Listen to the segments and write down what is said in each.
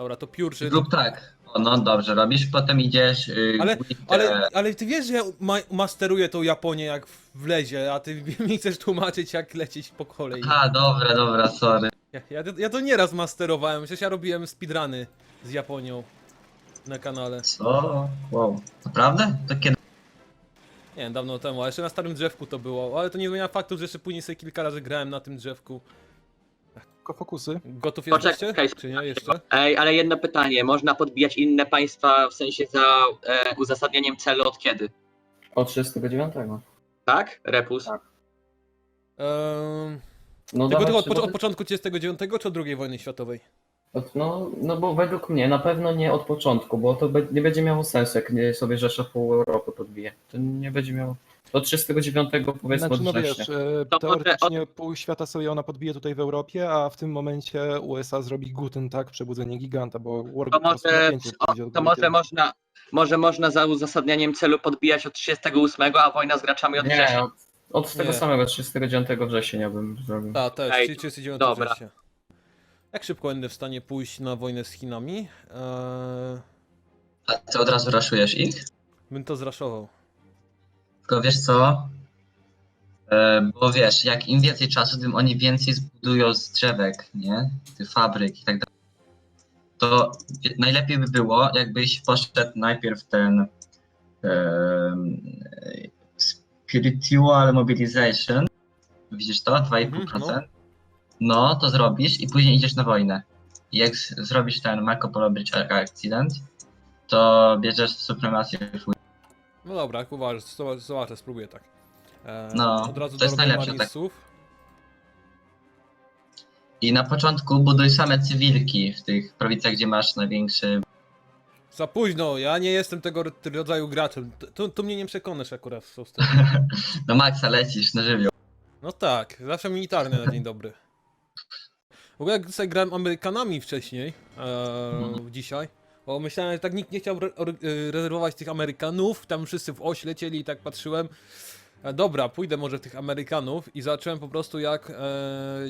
Dobra, to piórczy. Lub tak. O, no dobrze, robisz, potem idziesz. Yy, Ale, ale, ale ty wiesz, że ja ma masteruję tą Japonię jak wlezie, a ty mi chcesz tłumaczyć jak lecieć po kolei. Aha, dobra, dobra, sorry. Ja, ja, ja to nieraz masterowałem, przecież ja robiłem speedruny z Japonią na kanale. Co? Wow. Naprawdę? To kiedy? Nie wiem, dawno temu, a jeszcze na starym drzewku to było, ale to nie zmienia faktu, że jeszcze później sobie kilka razy grałem na tym drzewku. Tylko fokusy. Gotów Poczekaj, jesteście? Czy nie jeszcze? Ej, ale jedno pytanie, można podbijać inne państwa w sensie za e, uzasadnieniem celu od kiedy? Od 39. Tak? Repus? Tak. Ehm, No, tylko, dawać tylko od, trzeba- pocz- od początku 39 czy od II wojny światowej? od, no, no bo według mnie na pewno nie od początku, bo to be, nie będzie miało sensu, jak nie sobie Rzesza pół Europy podbije. To nie będzie miało. Do 39 powiedzmy Znaczy, no od września. wiesz, e, To teoretycznie pół świata sobie ona podbije tutaj w Europie, a w tym momencie USA zrobi Guten, tak? Przebudzenie giganta, bo War To może, o, od to może można, może można za uzasadnieniem celu podbijać od 38, a wojna z graczami od Nie, września. od, od tego Nie. samego 39 września bym zrobił. Tak, też, Ej, 39 dobra. września. Jak szybko będę w stanie pójść na wojnę z Chinami? Eee, A ty od razu raszujesz ich? bym to zraszował. Tylko wiesz co? E, bo wiesz, jak im więcej czasu, tym oni więcej zbudują z drzewek, nie? Tych fabryk i tak dalej. To najlepiej by było, jakbyś poszedł najpierw ten em, Spiritual Mobilization. Widzisz to? 2,5%. Mhm, no. to zrobisz i później idziesz na wojnę. I jak zrobisz ten Marco Polo Bridge Accident, to bierzesz supremację No dobra, jak uważasz, zobaczę, zobaczę spróbuję tak. Eee, No, od razu to jest dorobię najlepsze, tak. I na początku buduj same cywilki w tych prowincjach, gdzie masz największy. Za późno, ja nie jestem tego ro- rodzaju graczem. Tu- Tu, tu mnie nie przekonasz akurat w tą Do maksa lecisz na żywioł. No tak, zawsze militarny na dzień dobry. W ogóle jak sobie grałem Amerykanami wcześniej, e, dzisiaj, bo myślałem, że tak nikt nie chciał re e, rezerwować tych Amerykanów, tam wszyscy w oś lecieli i tak patrzyłem. Dobra, pójdę może w tych Amerykanów i zacząłem po prostu jak, e,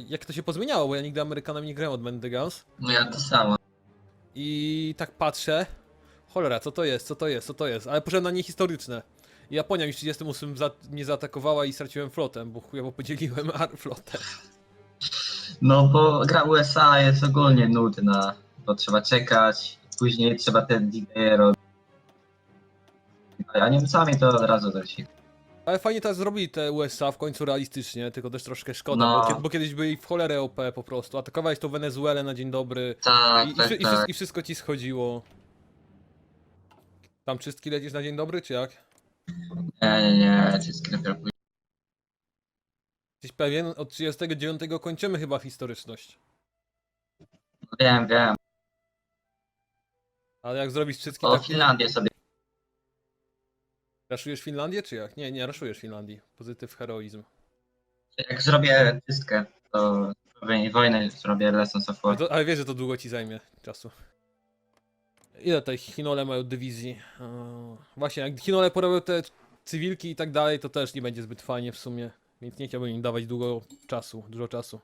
jak to się pozmieniało, bo ja nigdy Amerykanami nie grałem od Mendegas. No ja to samo. I tak patrzę, cholera, co to jest, co to jest, co to jest, ale poszedłem na niehistoryczne. I Japonia mi w 38 za nie zaatakowała i straciłem flotę, bo chujowo podzieliłem ar- flotę. No bo gra USA jest ogólnie nudna, bo trzeba czekać, później trzeba te D-Day robić. A Niemcami to od razu zleci. Ale fajnie teraz zrobili te USA w końcu realistycznie, tylko też troszkę szkoda, No. bo, kie- bo kiedyś byli w cholerę OP po prostu. Atakowałeś tą Wenezuelę na dzień dobry Tak, i, i, tak, wszy- i, tak. i wszystko ci schodziło. Tam czystki lecisz na dzień dobry, czy jak? Nie, nie, nie, wszystkie dopiero później. Jesteś pewien? Od 39 kończymy chyba historyczność. Wiem, wiem. Ale jak zrobisz wszystkie O tak... Finlandię sobie. Raszujesz Finlandię, czy jak? Nie, nie raszujesz Finlandii. Pozytyw heroizm. Jak zrobię czystkę, to zrobię wojnę, zrobię Lessons of Ale, War. to, ale wiesz, że to długo ci zajmie czasu. Ile tej Chinole mają dywizji? Eee, właśnie, jak Chinole porobią te cywilki i tak dalej, to też nie będzie zbyt fajnie w sumie. Więc nie chciałbym im dawać długo czasu, dużo czasu.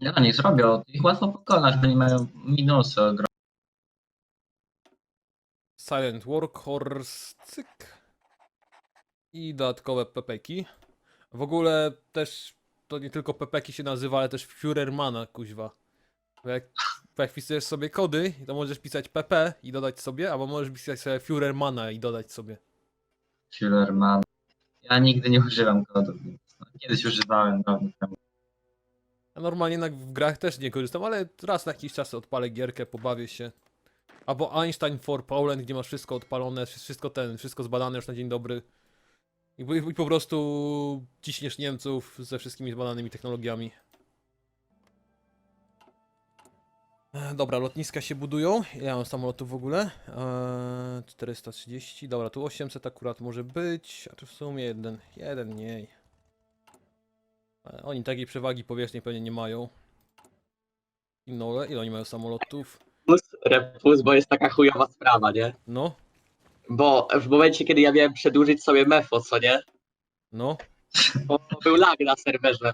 Nie no, niech zrobią. Ich łatwo pokonać, bo nie mają minusy ogromne. Silent Workhorse, cyk. I dodatkowe pepeki. W ogóle też to nie tylko pepeki się nazywa, ale też Führermana, kuźwa. Bo jak, bo jak wpisujesz sobie kody, to możesz pisać PP i dodać sobie, albo możesz pisać sobie Führermana i dodać sobie. Fullerman. Ja nigdy nie używam kodów. No, Kiedyś używałem dawno temu. Ja normalnie na, w grach też nie korzystam, ale raz na jakiś czas odpalę gierkę, pobawię się. Albo Einstein for Poland, gdzie masz wszystko odpalone, wszystko ten, wszystko zbadane już na dzień dobry. I, i po prostu ciśniesz Niemców ze wszystkimi zbadanymi technologiami. E, Dobra, lotniska się budują. Ja mam samolotów w ogóle? Eee, 430. Dobra, tu 800 akurat może być. A tu w sumie jeden. Jeden mniej. E, Oni takiej przewagi powierzchni pewnie nie mają. Innole, ile oni mają samolotów? Repus, bo jest taka chujowa sprawa, nie? No, Bo w momencie, kiedy ja miałem przedłużyć sobie mefo, co nie? no. Bo był lag na serwerze.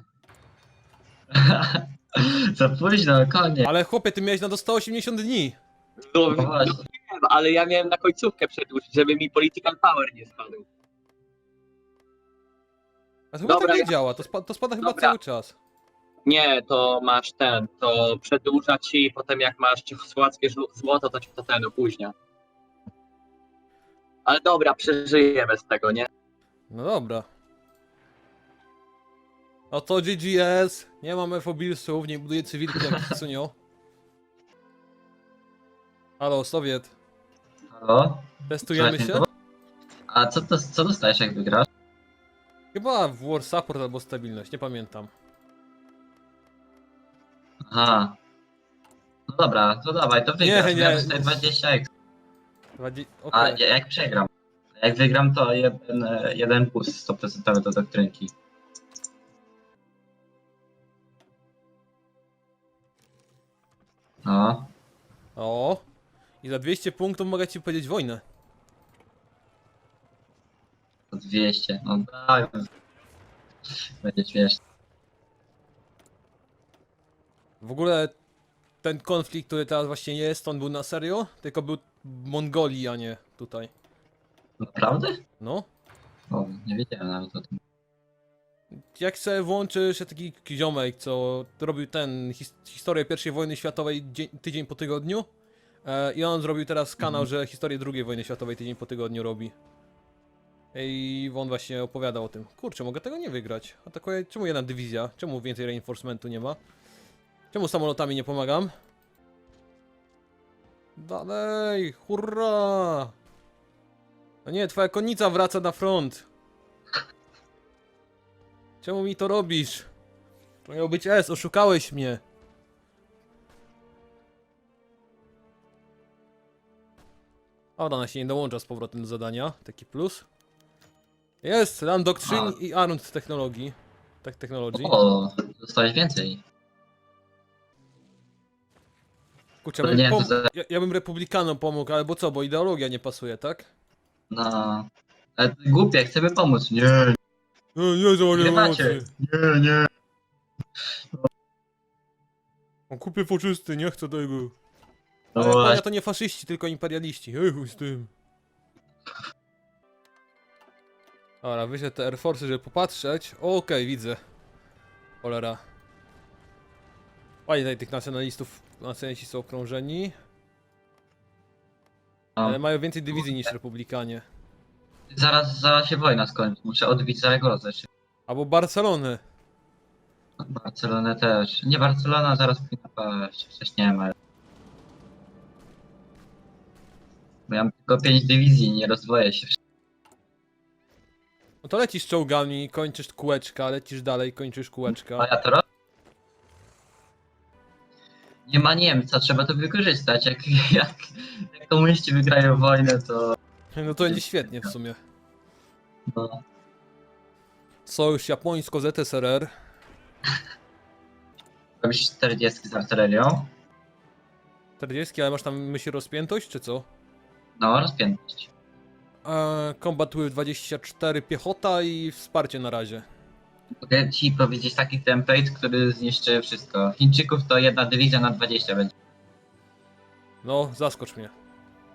Za późno, koniec. Ale chłopie, ty miałeś na to 180 dni. No, No właśnie. no wiem, ale ja miałem na końcówkę przedłużyć, żeby mi political power nie spadł. A to chyba Dobra, tak nie ja- działa, to, spa, to spada chyba Dobra. cały czas. Nie, to masz ten, to przedłuża ci, potem jak masz czechosłowackie złoto, to ci to ten opóźnia. Ale dobra, przeżyjemy z tego, nie? No dobra. No to GGS, nie mamy fobilsów, nie buduje cywilki jak Kisunio. Halo, Sowiet, Halo? testujemy się? A co, to, co dostajesz jak wygrasz? Chyba w War Support albo stabilność, nie pamiętam. Aha. No dobra, to dawaj, to wygrasz. Nie, Nie, nie. Dostaję 20 ek. Dwadzie- A Okej. ja- jak przegram? Jak wygram, to jeden, e, jeden plus 100% do doktrynki. No, O. I za 200 punktów mogę ci powiedzieć wojnę. to 200. No tak. Będzie śmieszne. W ogóle ten konflikt, który teraz właśnie jest, on był na serio? Tylko był w Mongolii, a nie tutaj. Naprawdę? No. O, nie wiedziałem nawet o tym. Jak sobie włączysz taki ziomek, co robił ten his historię I wojny światowej dzień, tydzień po tygodniu e, i on zrobił teraz kanał, Mhm. że historię II wojny światowej tydzień po tygodniu robi. I on właśnie opowiadał o tym. Kurczę, mogę tego nie wygrać. Atakuje, czemu jedna dywizja? Czemu więcej reinforcementu nie ma? Czemu samolotami nie pomagam? Dalej, hurra! No nie, twoja konnica wraca na front. Czemu mi to robisz? To miał być S, oszukałeś mnie. Dobra, ona się nie dołącza z powrotem do zadania, taki plus. Jest, Land Doctrine A. i Arund Technologii. Tak, Technology. O, dostałeś więcej. Kurczę, ja, bym nie, to pom- za- ja, ja bym republikanom pomógł, ale bo co, bo ideologia nie pasuje, tak? No. Ale głupie, chcemy pomóc. Nie, No, nie, za nie macie. Nie, nie. On kupię poczysty, nie chcę tego. No Ale Japonia właśnie. to nie faszyści, tylko imperialiści. Ej, chuj z tym. Dobra, wyszedł te Air Force, żeby popatrzeć. Okej, widzę. Cholera. Fajnie tutaj tych nacjonalistów, nacjonaliści są okrążeni. No. Ale mają więcej dywizji niż republikanie. Zaraz, zaraz się wojna skończy. Muszę odbić Zaragozę. czy- Albo Barcelony. Barcelonę też. Nie, Barcelona zaraz powinna paść. Przecież nie ma. Bo ja mam tylko 5 dywizji, nie rozwoję się. No to lecisz czołgami, kończysz kółeczka, lecisz dalej, kończysz A kółeczka. ja to robię? Nie ma Niemca, trzeba to wykorzystać. Jak, jak, jak komuniści wygrają wojnę, to No to będzie świetnie w sumie. no, Sojusz japońsko-ZSRR. robisz 40 z artylerią. 40, ale masz tam myśl rozpiętość, czy co? No, rozpiętość. Combat With 24 piechota i wsparcie na razie. Mogę ci powiedzieć taki template, który zniszczy wszystko. Chińczyków to jedna dywizja na 20 będzie. No, zaskocz mnie.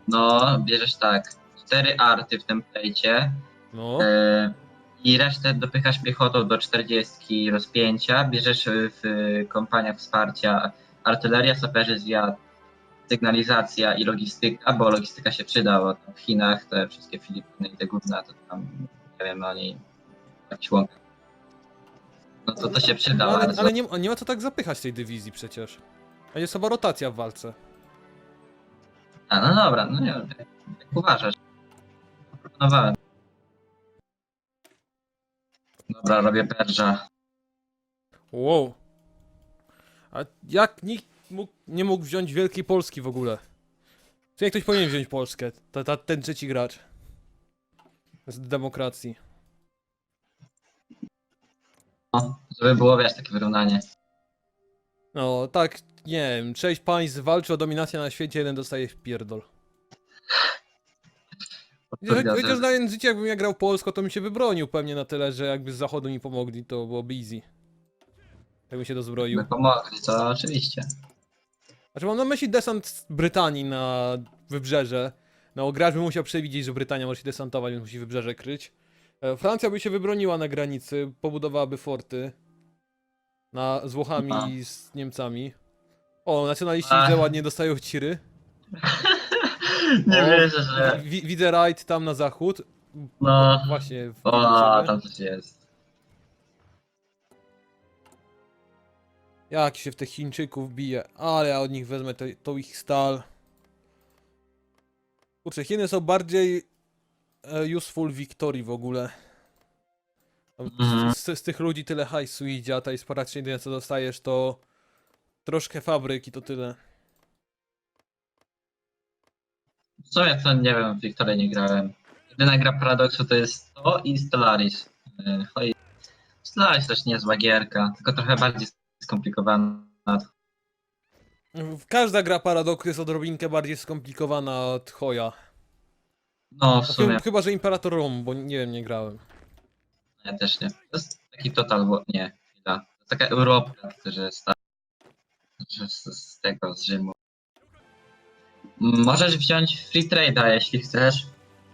No, bierzesz tak, 4 arty w template No, e, i resztę dopychasz piechotą do 40 rozpięcia, bierzesz w kompaniach wsparcia artyleria, saperzy, zwiat, sygnalizacja i logistyka, bo logistyka się przyda, bo tam w Chinach te wszystkie Filipiny i te gówna, to tam, nie wiem, oni jakiś łąk. No to to się przyda no ale, bardzo. ale nie, ma- nie ma co tak zapychać tej dywizji przecież. A jest chyba rotacja w walce. A, no dobra, no nie wiem, jak uważasz. Proponowałem. Dobra, robię perża. Wow. A jak nikt mógł, nie mógł wziąć Wielkiej Polski w ogóle? Czy jak ktoś powinien wziąć Polskę? Ta, ta, ten trzeci gracz. Z demokracji. No, żeby było, wiesz, takie wyrównanie. No, tak, nie wiem, sześć państw walczy o dominację na świecie, jeden dostaje w pierdol. Chociaż, chociaż znając życie, jakbym ja grał Polsko, to bym się wybronił pewnie na tyle, że jakby z zachodu mi pomogli, to byłoby easy. Jakbym się dozbroił. My pomogli, to oczywiście. Znaczy mam na myśli desant Brytanii na wybrzeże. No, gracz by musiał przewidzieć, że Brytania może się desantować, więc musi wybrzeże kryć. E, Francja by się wybroniła na granicy, pobudowałaby forty. Na, z Włochami i z Niemcami. O, nacjonaliści Ach. widzę ładnie dostają ciry. Nie O, wierzę, że... Wi- widzę rajd tam na zachód. No. Właśnie. w- O, tam coś jest. Jak się w tych Chińczyków bije, ale ja od nich wezmę to, tą ich stal. Kurczę, Chiny są bardziej useful victory w ogóle. Mhm. Z, z, tych ludzi tyle hajsu idzie, a ta jest praktycznie jedyne co dostajesz to troszkę fabryk i to tyle. W sumie to nie wiem, w Wiktorię nie grałem. Jedyna gra Paradoxu to jest to i Stellaris. Yy, Oj, Stellaris też niezła gierka, tylko trochę bardziej skomplikowana. W- Każda gra Paradox jest odrobinkę bardziej skomplikowana od Hoja. No, w sumie, Chyba, chyba, że Imperator Rom, bo nie wiem, nie grałem. ja też nie. To jest taki total, bo nie, chwila. To taka Europka, że jest ta, że z, z tego, z Rzymu. Możesz wziąć free trade'a, jeśli chcesz.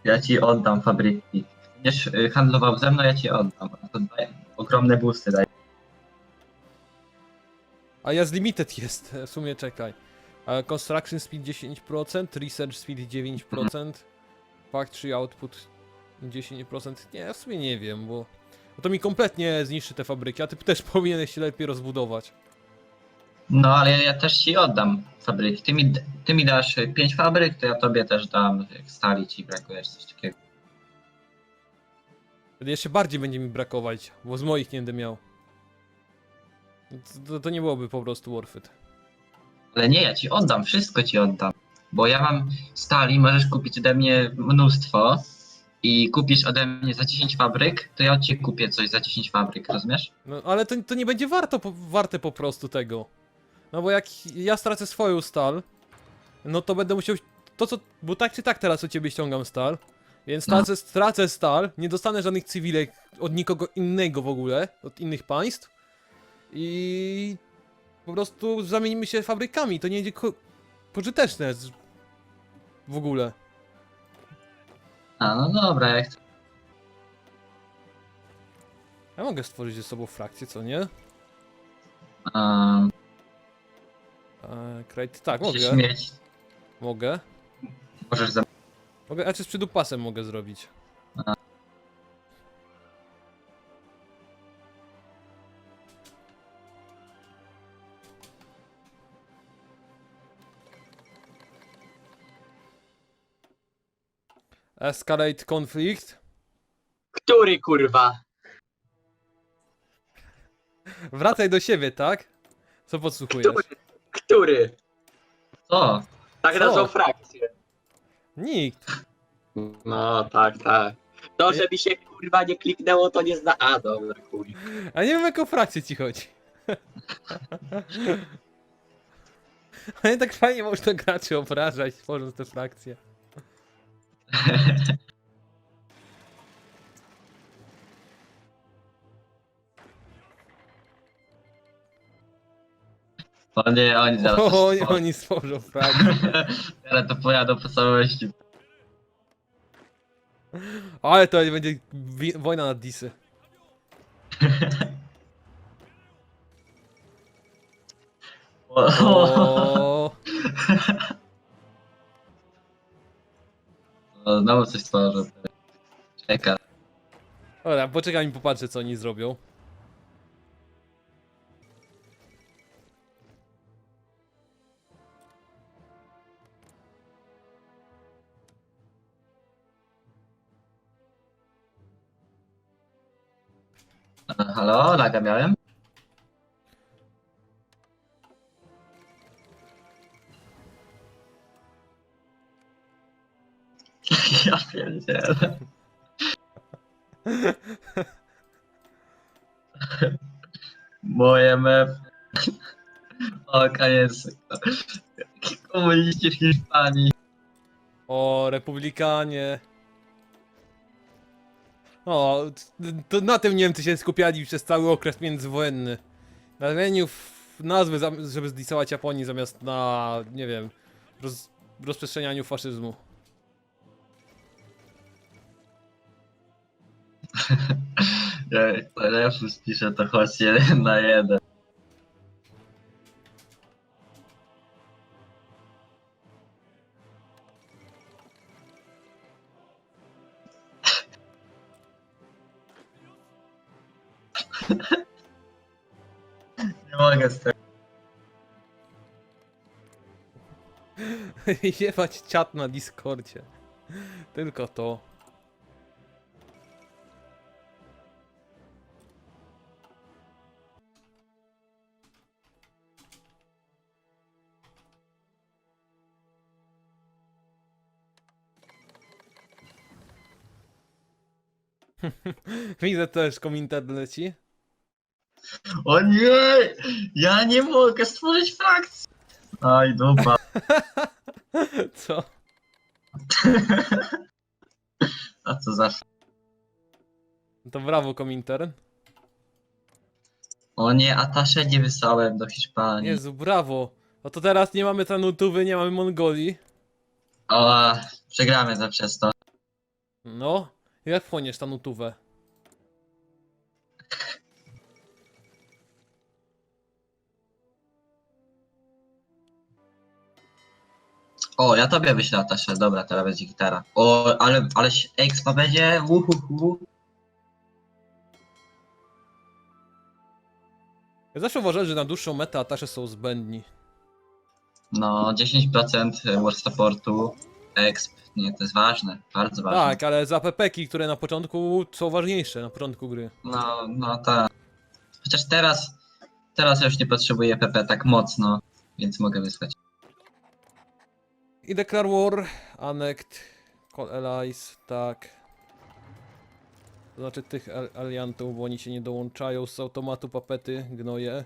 Ja ci oddam fabryki. Będziesz y, handlował ze mną, ja ci oddam. To daje, ogromne daje. A ja z limited jest, w sumie czekaj. Construction speed 10%, research speed 9%, factory output 10%. Nie, w sumie nie wiem, bo, bo to mi kompletnie zniszczy te fabryki, a ty też powinieneś się lepiej rozbudować. No, ale ja, ja też ci oddam fabryki. Ty mi, ty mi dasz 5 fabryk, to ja tobie też dam, jak stali ci brakuje, czy coś takiego. Wtedy jeszcze bardziej będzie mi brakować, bo z moich nie będę miał. To, to nie byłoby po prostu worth it. Ale nie, ja ci oddam, wszystko ci oddam. Bo ja mam stali, możesz kupić ode mnie mnóstwo i kupisz ode mnie za 10 fabryk, to ja od ciebie kupię coś za 10 fabryk, rozumiesz? No, ale to, to nie będzie warto, po, warte po prostu tego. No bo jak ja stracę swoją stal, no to będę musiał. To co. Bo tak czy tak teraz od ciebie ściągam stal. Więc No. stracę, stracę stal, nie dostanę żadnych cywilek od nikogo innego w ogóle, od innych państw. I po prostu zamienimy się fabrykami. To nie będzie pożyteczne w ogóle. A, no dobra, jak chcesz. Ja mogę stworzyć ze sobą frakcję, co nie? Um, Eee, create, tak, mogę. Mogę. możesz za... Mogę, a czy z przydupasem mogę zrobić? Escalate conflict. Który kurwa? Wracaj do siebie, tak? Co podsłuchujesz? Który? Który? Co? Tak Co? nazwał frakcję. Nikt. No tak, tak. To, że mi się kurwa nie kliknęło, to nie zna. A dobra, chuj. A nie wiem, jaką frakcję ci chodzi. Ale tak fajnie można graczy obrażać, tworząc te frakcje. O nie, oni zaraz... O, oni, oni stworzą frakcję. Ale to pojadą po całości. Ale to będzie wi- wojna na disy. O, o. O, O, znowu coś stworzą. Czeka. Dobra, poczekaj mi popatrzę co oni zrobią. E, Halo, laga miałem? Pierdzielę. Moje mep. O, koniec. Komuniści w Hiszpanii. O, republikanie. O, to na tym Niemcy się skupiali przez cały okres międzywojenny. Na zmienił f- nazwy, żeby zdisować Japonii zamiast na, nie wiem, roz, rozprzestrzenianiu faszyzmu. Jak Refus pisze, to chodź jeden na jeden. Nie mogę z tego. Jebać czat na Discordzie. Tylko to. Widzę też komentarz leci. O nie! Ja nie mogę stworzyć frakcji! Aj, dupa. Co? A co za... To brawo Komintern. O nie, atasze nie wysłałem do Hiszpanii. Jezu, brawo. No to teraz nie mamy Tanutówy, nie mamy Mongolii. O, przegramy za przez to. No, jak wchłoniesz Tanutówę? O, ja tobie wyślę atasze. Dobra, teraz będzie gitara. O, ale, ale expa będzie. Uhuhu. Ja zawsze uważałem, że na dłuższą metę atasze są zbędni. No, 10% war supportu. Exp. Nie, to jest ważne. Bardzo ważne. Tak, ale za pepeki, które na początku są ważniejsze, na początku gry. No, no tak. Chociaż teraz, teraz już nie potrzebuję PP tak mocno, więc mogę wysłać. I Declare War, Annect, Call Allies, tak. To znaczy tych al- aliantów, bo oni się nie dołączają z automatu papety, gnoje.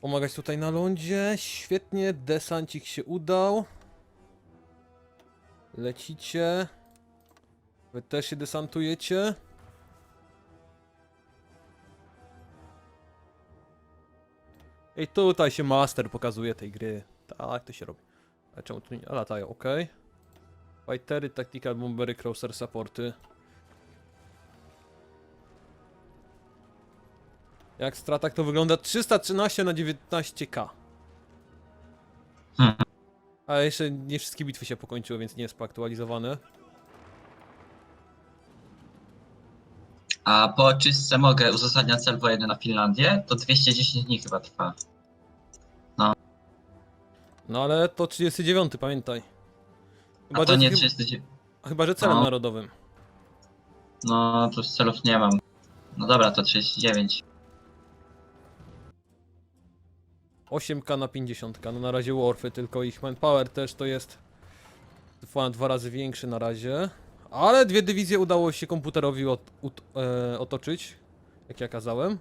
Pomagać tutaj na lądzie, świetnie, desancik się udał. Lecicie. Wy też się desantujecie. I tutaj się master pokazuje tej gry. Tak, to się robi. A czemu tu nie latają? Ok. Fightery, tactical bombery, crosser supporty. Jak stratak to wygląda? 313 na 19k. Hmm. A jeszcze nie wszystkie bitwy się pokończyły, więc nie jest poaktualizowane. A po czystce mogę uzasadniać cel wojenny na Finlandię, to 210 dni chyba trwa. No ale to 39, pamiętaj. A to że- nie chyba, 39. chyba, że celem No. narodowym. No, to celów nie mam. No dobra, to 39. 8k na 50k, no na razie Warfy, tylko ich manpower też to jest ponad dwa razy większy na razie. Ale dwie dywizje udało się komputerowi od, ut, e, otoczyć, jak ja kazałem.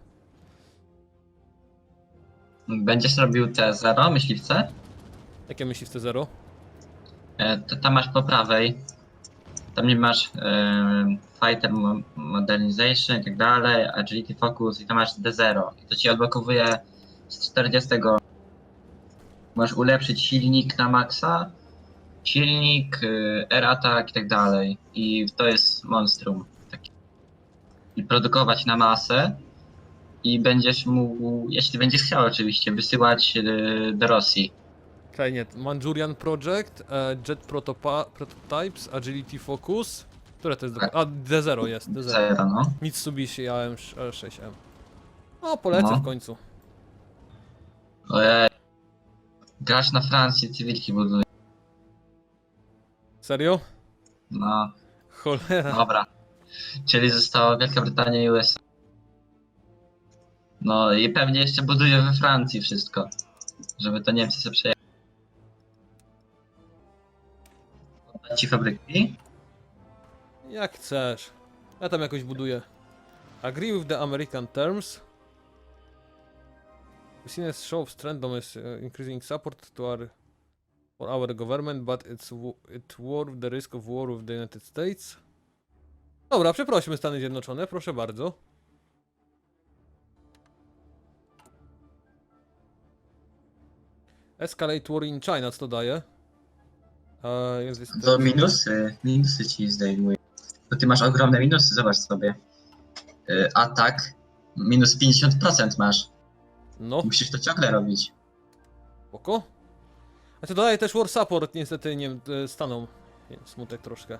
Będziesz robił T0, myśliwce? Jakie myślisz C0? E, to tam masz po prawej. Tam nie masz e, Fighter mo- Modernization i tak dalej, Agility Focus i tam masz D0. I to ci odblokowuje z 40. Możesz ulepszyć silnik na maksa, silnik, y, air attack i tak dalej. I to jest monstrum. Taki. I produkować na masę. I będziesz mógł, jeśli będziesz chciał oczywiście, wysyłać y, do Rosji. Czekaj, nie, Manchurian Project, e, Jet Protopa Prototypes, Agility Focus. Które to jest? Do... A, D0 jest, D0. Zero, no. Mitsubishi AM6M. O, polecę No. w końcu. Ojej. Grasz na Francji, cywilki buduje. Serio? No, Cholera. dobra. Czyli została Wielka Brytania i USA. No i pewnie jeszcze buduje we Francji wszystko. Żeby to Niemcy sobie przejęli. Oddać ci fabryki? Jak chcesz. Ja tam jakoś buduję. Agree with the American terms. The scenes show strength is uh, increasing support to our for our government, but it's it worth the risk of war with the United States. Dobra, przeprośmy Stany Zjednoczone, proszę bardzo. Escalate War in China, co to daje? Jest, To minusy, minusy ci zdejmuję. Bo ty masz ogromne minusy, zobacz sobie. Y, Atak, minus 50% masz. No, Musisz to ciągle robić. spoko. A to dodaje też War Support, niestety nie e. Nie wiem, Smutek troszkę.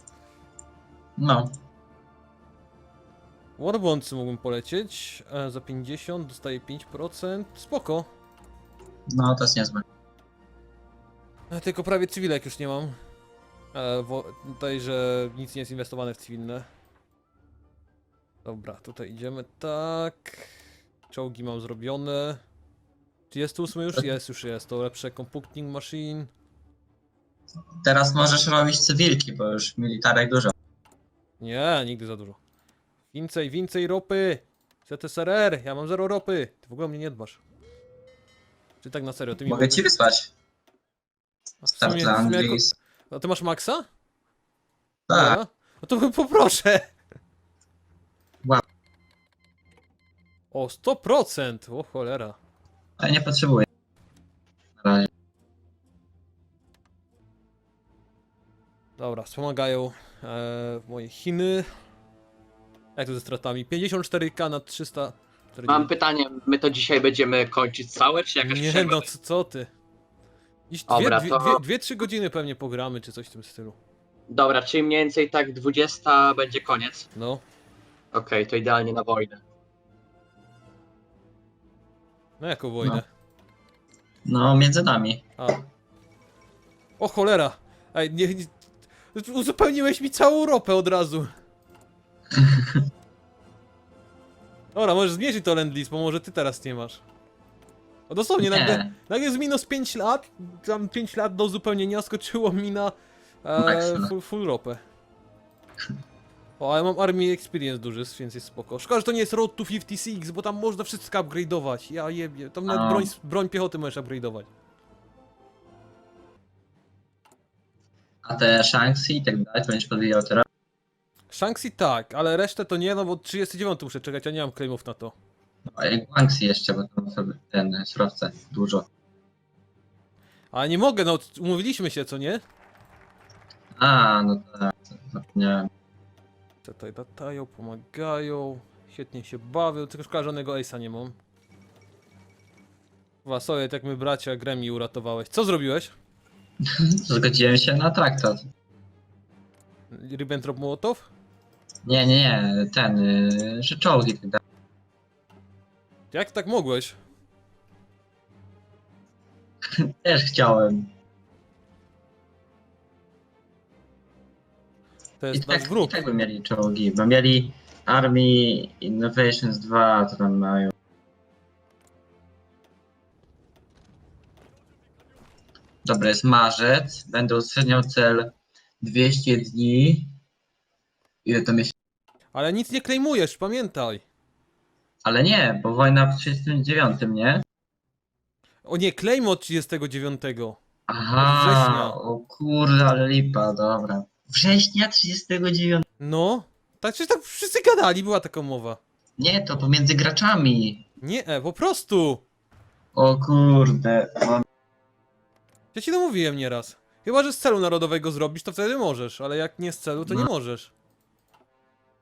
No, Warbondsy mógłbym polecieć. E, za 50 dostaje 5%. Spoko. no to jest niezłe. E, tylko prawie cywilek już nie mam. E, wo, tutaj, że nic nie jest inwestowane w cywilne. Dobra, tutaj idziemy tak. Czołgi mam zrobione. Czy jest tu ósmy już? Jest, już jest. To lepsze computing machine. Teraz możesz robić cywilki, bo już militarek dużo. Nie, nigdy za dużo. Więcej, więcej ropy! ZSRR, ja mam zero ropy. Ty w ogóle mnie nie dbasz. Czy tak na serio? Ty mi Mogę ci wysłać. W Start sumie- dla w sumie jako- Anglies. A ty masz maksa? Tak, Dobra. No to poproszę. Wow. O, 100%! O cholera. Ale nie potrzebuję. Na razie. Dobra, wspomagają e, moje Chiny. Jak to ze stratami? 54k na 300. Mam pytanie, my to dzisiaj będziemy kończyć całe, czy jakaś Nie przerwa? no, co, co ty? Dziś dwie, Dobra, dwie, to- dwie, dwie, trzy godziny pewnie pogramy, czy coś w tym stylu. Dobra, czyli mniej więcej tak 20 będzie koniec. No. Okej, to idealnie na wojnę. No jaką wojnę? No, między nami. A. O cholera! Ej, nie, nie, uzupełniłeś mi całą ropę od razu. Dobra, możesz zmniejszyć to land bo może ty teraz nie masz. O dosłownie, nagle, Nie, nagle jest minus 5 lat, tam 5 lat do uzupełnienia skoczyło mi na e, Maksa. full, full ropę. O, ale mam Army Experience duży, więc jest spoko. Szkoda, że to nie jest Road to 56, bo tam można wszystko upgrade'ować. Ja jebie, tam nawet A. broń, broń piechoty możesz upgrade'ować. a te Shanksy i tak dalej, to będziesz podbijał teraz. Shanxi tak, ale resztę to nie, no bo 39 muszę czekać, a nie mam claimów na to. No, i Guangxi jeszcze, bo tam sobie ten surowce dużo. Ale nie mogę, no umówiliśmy się, co nie? A, no tak, zapomniałem. Tutaj latają, pomagają, świetnie się bawią, tylko szkoda, że żadnego ace'a nie mam. Sobie, jak my bracia Gremi uratowałeś. Co zrobiłeś? Zgodziłem się na traktat. Ribbentrop Mołotow? Nie, nie, nie, ten, y, że czołgi tak dalej. Jak tak mogłeś? Też chciałem. To I jest nasz tak, I wróg. tak by mieli czołgi, bo mieli Army Innovations 2, to tam mają. Dobra, jest marzec, będę uwzględniał cel 200 dni. Ile to miesięcy? Ale nic nie claimujesz, pamiętaj. Ale nie, bo wojna w 39, nie? O nie, claim od 39. Aha, września. o kurde, ale lipa, dobra. Września 39. No, tak czy tak wszyscy gadali, była taka mowa. Nie, to pomiędzy graczami. Nie, e, po prostu. O kurde, mam Ja ci to mówiłem nieraz. Chyba, że z celu narodowego zrobisz, to wtedy możesz, ale jak nie z celu, to nie No. możesz.